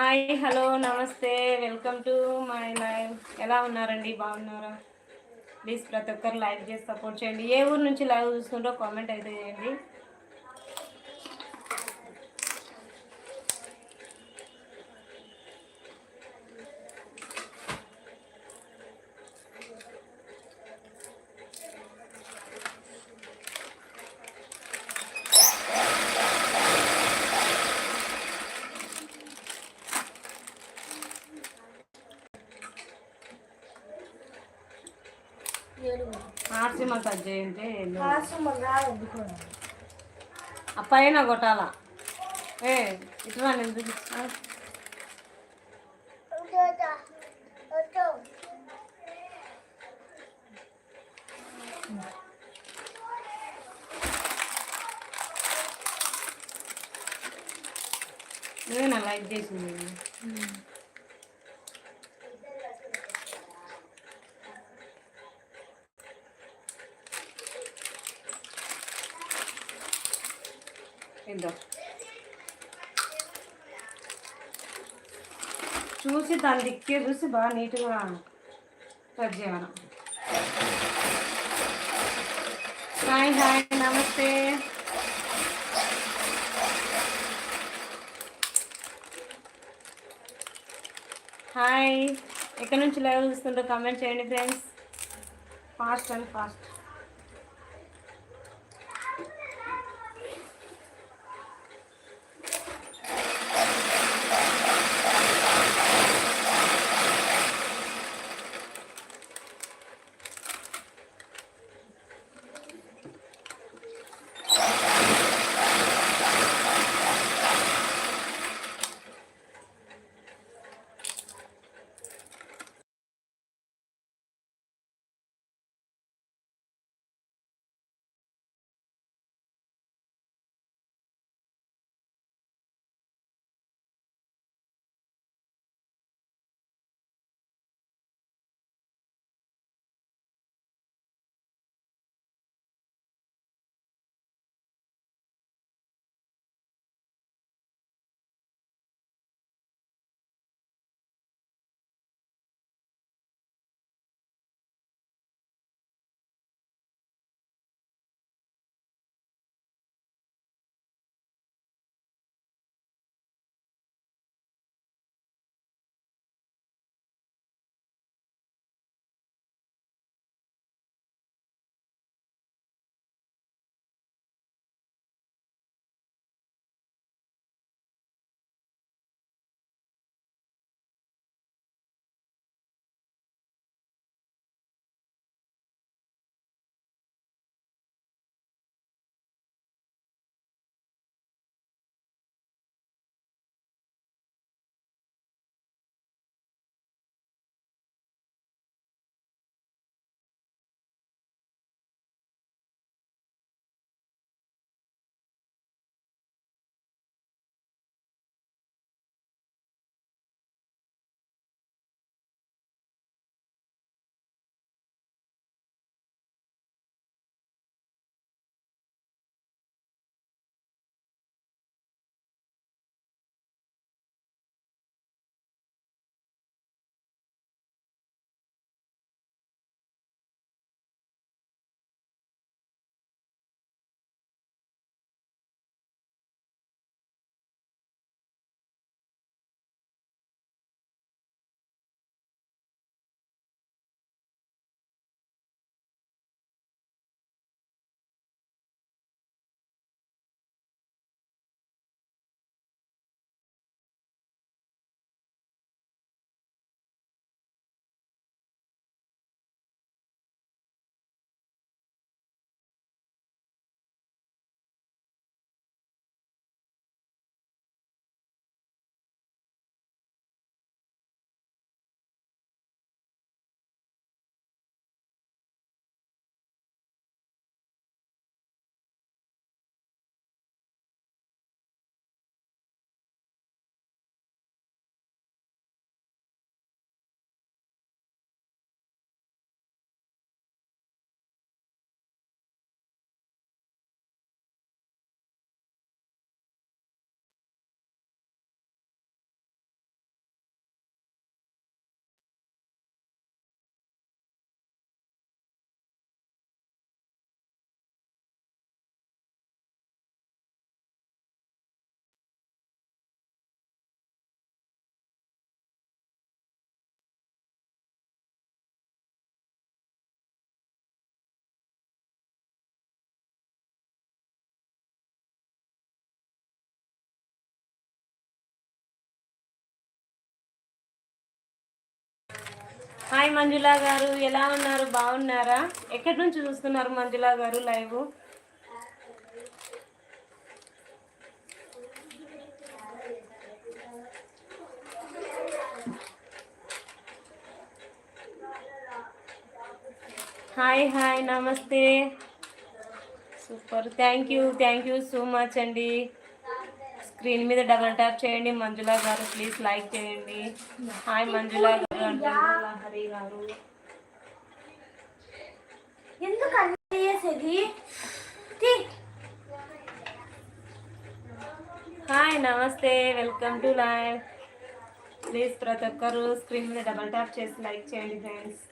Hi hello నమస్తే. Welcome to my live. ఎలా ఉన్నారండి? బాగున్నారా? ప్లీజ్ ప్రతి ఒక్కరు లైక్ చేసి సపోర్ట్ చేయండి. ఏ ఊరు నుంచి లైవ్ చూస్తుంటో కామెంట్ అయితే చేయండి. ఆర్సీమ కట్ చేయంటే ఆ పైన కొట్టాల? ఏ ఇట్లా ఎందుకు నువ్వేనా లైక్ చేసింది? ఇద్దాం చూసి దాని దిక్కే చూసి బాగా నీట్గా కట్ చేయాలి హాయ్ హాయ్ నమస్తే. హాయ్. ఎక్కడి నుంచి లైవ్ చూస్తుందో కమెంట్ చేయండి friends fast and fast. Hi Manjula గారు ఎలా ఉన్నారు? బాగున్నారా? ఎక్కడి నుంచి చూస్తున్నారు మంజులా గారు లైవ్? హాయ్ హాయ్ నమస్తే. Super. Thank you thank you so much అండి. స్క్రీన్ మీద డబల్ ట్యాప్ చేయండి. మంజులా గారు ప్లీజ్ లైక్ చేయండి. హాయ్ మంజులా గారు అంటున్నారు. హరి గారు ఎందుకు అన్నీ చేసేది? తీ. హాయ్ నమస్తే. Welcome to live. ప్లీజ్ ప్రతి ఒక్కరు స్క్రీన్ మీద డబల్ ట్యాప్ చేసి లైక్ చేయండి ఫ్రెండ్స్.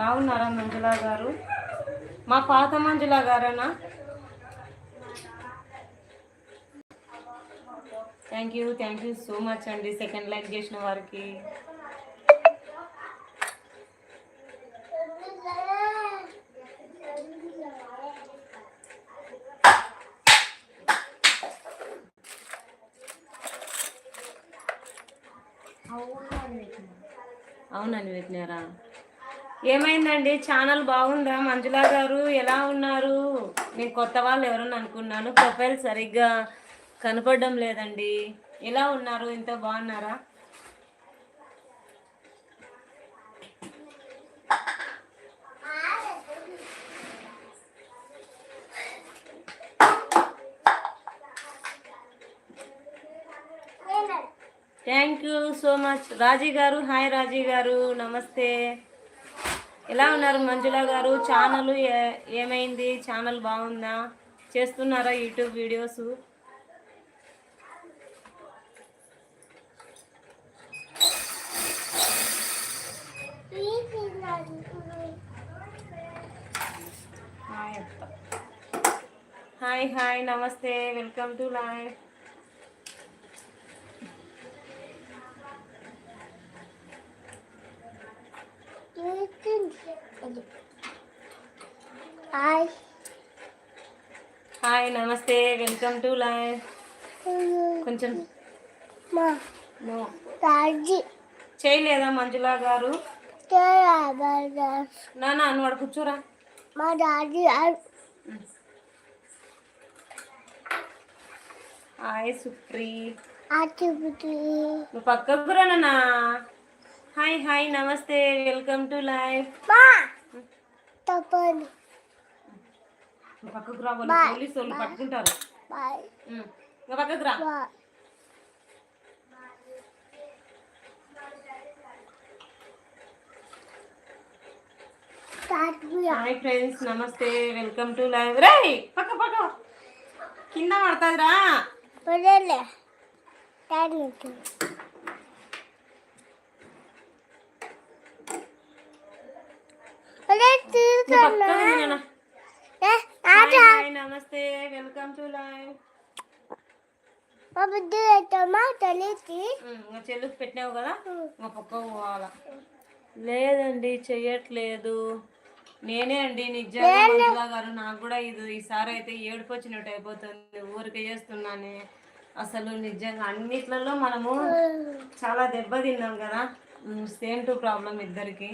బాగున్నారా మంజులా గారు? మా పాత మంజుల గారేనా? Thank you thank you so much అండి. సెకండ్ లైక్ చేసిన వారికి అవునండి పెట్టినారా అండి ఛానల్ బాగుందా? మంజులా గారు ఎలా ఉన్నారు? నేను కొత్త వాళ్ళు ఎవరన్నా అనుకున్నాను. ప్రొఫైల్ సరిగ్గా కనపడడం లేదండి. ఎలా ఉన్నారు? ఇంత బాగున్నారా? Thank you so much Raji గారు హాయ్ రాజీ గారు. నమస్తే. ఎలా ఉన్నారు మంజుల గారు? ఛానల్ ఏ- ఏమైంది? ఛానల్ బాగుందా? చేస్తున్నారా YouTube videos? Hi hi hi నమస్తే. Welcome to live. Hi hi నమస్తే. వెల్కమ్ టు లైవ్ కొంచెం చేయలేదా మంజులా గారు? నాన్న నువ్వు అక్కడ కూర్చోరా. మా డాడీ హాయ్ సుప్రీ అటుపుటి నువ్వు పక్కకు రా నాన్న. హాయ్ హాయ్ నమస్తే వెల్కమ్ టు నువ్వు పక్కకు రా వాళ్ళు. పోలీసు వాళ్ళు పట్టుకుంటారు. ఇంకా పక్కకు రా. హాయ్ ఫ్రెండ్స్ నమస్తే వెల్కమ్ టు లైవ్ రే పక్క పక్క. కింద పడుతుంది రా వదలే డాడీ అదే నువ్వు తీరుతున్నా పక్కకు రా నాన్న. ఏ హాయ్ ఆట హాయ్ నమస్తే వెల్కమ్ టు లైవ్. మా మా చెల్లుకు పెట్టినావు కదా ఇంకా పక్కకు పోవాలా. లేదండి చెయ్యట్లేదు. నేనే అండి నిజంగా గారు నాకు కూడా ఇది ఈసారి అయితే ఏడుపు వచ్చినట్టు అయిపోతుంది. ఊరికే చేస్తున్నానే. అసలు నిజంగా అన్నిట్లలో మనము చాలా దెబ్బతిన్నాం కదా. సేమ్ టు ప్రాబ్లం ఇద్దరికి.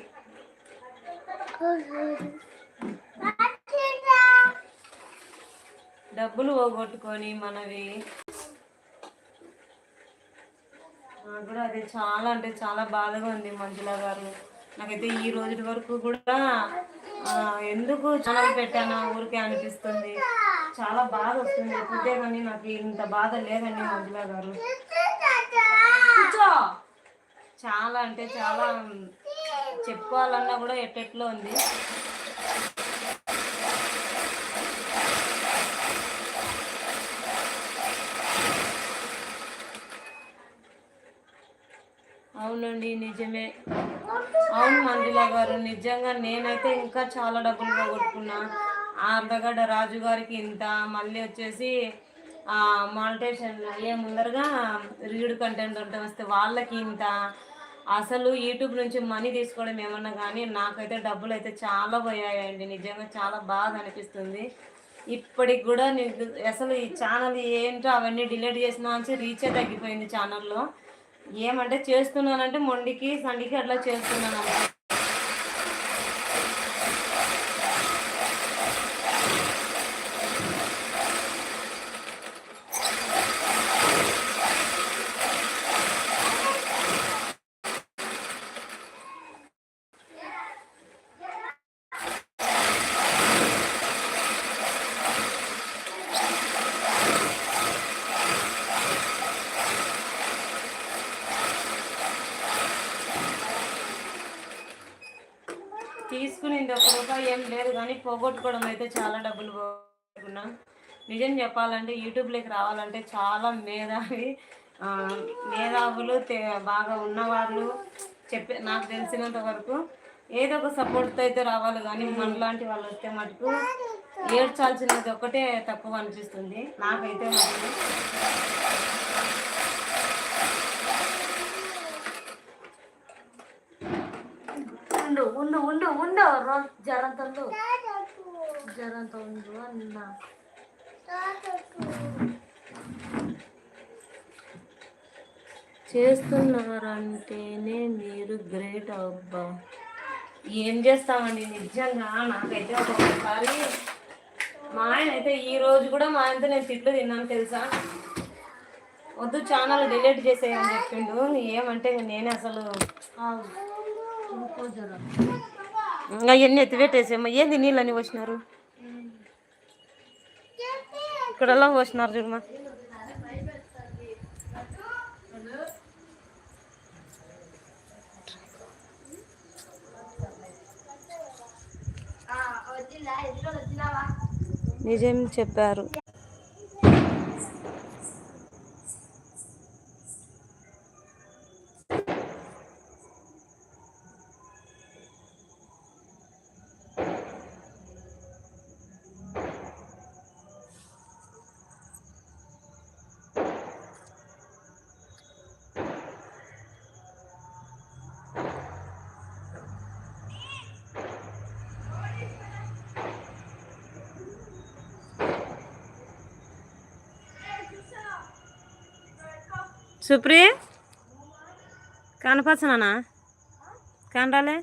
డబ్బులు పోగొట్టుకొని మనవి. నాకు కూడా అదే చాలా అంటే చాలా బాధగా ఉంది మంజుల గారు. నాకైతే ఈ రోజు వరకు కూడా ఎందుకు ఛానల్ పెట్టానా ఊరికే అనిపిస్తుంది. చాలా బాధ వస్తుంది. ఎప్పుడే కానీ నాకు ఇంత బాధ లేదండి మంజుల గారు. చాలా అంటే చాలా చెప్పుకోవాలన్నా కూడా ఎట్టెట్లో ఉంది. అవునండి నిజమే. అవును మందిలా గారు నిజంగా నేనైతే ఇంకా చాలా డబ్బులు పోగొట్టుకున్నా. ఆ అర్ధగడ్డ రాజు గారికి ఇంత మళ్ళీ వచ్చేసి మాల్టేషన్ మానిటేషన్ అయ్యే ముందరగా రీడ్ కంటెంట్ ఉంటే వస్తే వాళ్ళకి ఇంత అసలు యూట్యూబ్ నుంచి మనీ తీసుకోవడం ఏమన్నా కానీ నాకైతే డబ్బులు అయితే చాలా పోయాయండి. నిజంగా చాలా బాగా అనిపిస్తుంది. ఇప్పటికి కూడా నేను అసలు ఈ ఛానల్ ఏంటో అవన్నీ డిలీట్ చేసిన నుంచి రీచే తగ్గిపోయింది ఛానల్లో. ఏమంటే చేస్తున్నానంటే మొండికి సండికి అట్లా చేస్తున్నాను కానీ పోగొట్టుకోవడం అయితే చాలా డబ్బులు పోగొట్టుకున్నాం. నిజం చెప్పాలంటే యూట్యూబ్లోకి రావాలంటే చాలా మేధావి మేధావులు బాగా ఉన్నవాళ్ళు చెప్పే నాకు తెలిసినంత వరకు ఏదో ఒక సపోర్ట్తో అయితే రావాలి కానీ మనలాంటి వాళ్ళు వస్తే మటుకు ఏడ్చాల్సినది ఒకటే తక్కువ అనిపిస్తుంది. నాకైతే మటుకు ఉండు ఉండు ఉండు ఉండు రోజు జ్వరంతో ఉండు చేస్తున్నారంటేనే మీరు గ్రేట్ అబ్బా. ఏం చేస్తామండి? నిజంగా నాకైతే ఒక్కొక్కసారి మా ఆయన అయితే ఈ రోజు కూడా మా ఆయనతో నేను తిట్లు తిన్నాను తెలుసా? వద్దు ఛానల్ డిలీట్ చేసేయని చెప్పిండు. ఏమంటే నేనే అసలు ఇంకా ఎన్ని ఎత్తిపెట్టేసేమ్మా ఏంది నీళ్ళని వచ్చినారు ఇక్కడలా పోసినారు చూడమ్మా నిజం చెప్పారు. సుప్రి కనపచ్చనా కనరాలే?